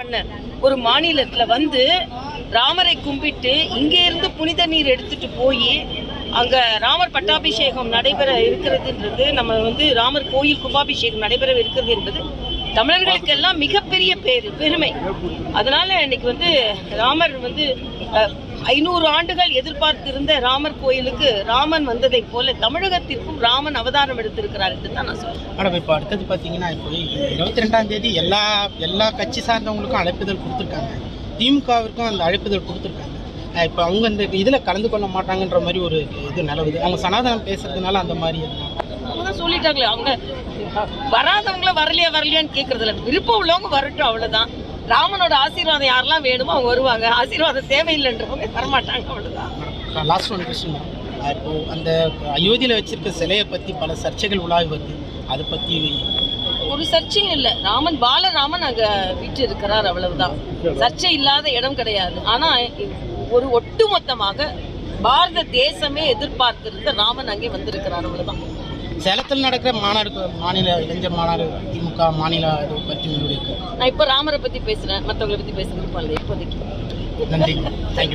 பண்ண ஒரு மாநிலத்துல வந்து ராமரை கும்பிட்டு இங்கே இருந்து புனித நீர் எடுத்துட்டு போய் அங்க ராமர் பட்டாபிஷேகம் நடைபெற இருக்கிறதுன்றது நம்ம வந்து ராமர் கோயில் கும்பாபிஷேகம் நடைபெற இருக்கிறது என்பது தமிழர்களுக்கெல்லாம் மிகப்பெரிய பேரு பெருமை. அதனால இன்னைக்கு வந்து ராமர் வந்து ஐநூறு ஆண்டுகள் எதிர்பார்த்திருந்த ராமர் கோயிலுக்கு ராமன் வந்ததை போல தமிழகத்திற்கும் ராமன் அவதாரம் எடுத்திருக்கிறார் என்று தான் நான் சொல்றேன். மேடம் இப்போ அடுத்தது பார்த்தீங்கன்னா இப்போ இருபத்தி ரெண்டாம் தேதி எல்லா எல்லா கட்சி சார்ந்தவங்களுக்கும் அழைப்புதல் கொடுத்துருக்காங்க. திமுகவிற்கும் அந்த அழைப்புதல் கொடுத்துருக்காங்க. இப்போ அவங்க இந்த இதில் கலந்து கொள்ள மாட்டாங்கன்ற மாதிரி ஒரு இது நிலவுது. அவங்க சனாதனம் பேசுறதுனால அந்த மாதிரி? அவங்க சொல்லிட்டாங்களே அவங்க வராதவங்கள வரலையா வரலையான்னு கேட்கறதில்ல விருப்பம் உள்ளவங்க வரட்டும் அவ்வளவுதான். ராமனோட ஆசீர்வாதம் யாரெல்லாம் வேணுமோ அவங்க வருவாங்க. ஆசீர்வாதம் தேவையில்லைன்றவங்க வரமாட்டாங்க அவ்வளவுதான். லாஸ்ட் ஒன் கொஸ்டின் இப்போ அந்த அயோத்தியில் வச்சிருக்க சிலையை பற்றி பல சர்ச்சைகள் உலாவி வருது. அதை பற்றி ஒரு சர்ச்சையும் இல்லை. ராமன் பாலராமன் அங்க வீட்டு இருக்கிறார் அவ்வளவுதான். சர்ச்சை இல்லாத இடம் கிடையாது. ஆனா ஒரு ஒட்டுமொத்தமாக பாரத தேசமே எதிர்பார்த்திருந்த ராமன் அங்கே வந்திருக்கிறார் அவ்வளவுதான். சேலத்தில் நடக்கிற மாநாடு மாநில இளைஞர் மாநாடு திமுக மாநில இது பற்றி உங்களுடைய. நான் இப்ப ராமரை பத்தி பேசுறேன் மத்தவங்களை பத்தி பேச விருப்பம் இல்லை இப்போதைக்கு. நன்றி. தேங்க்யூ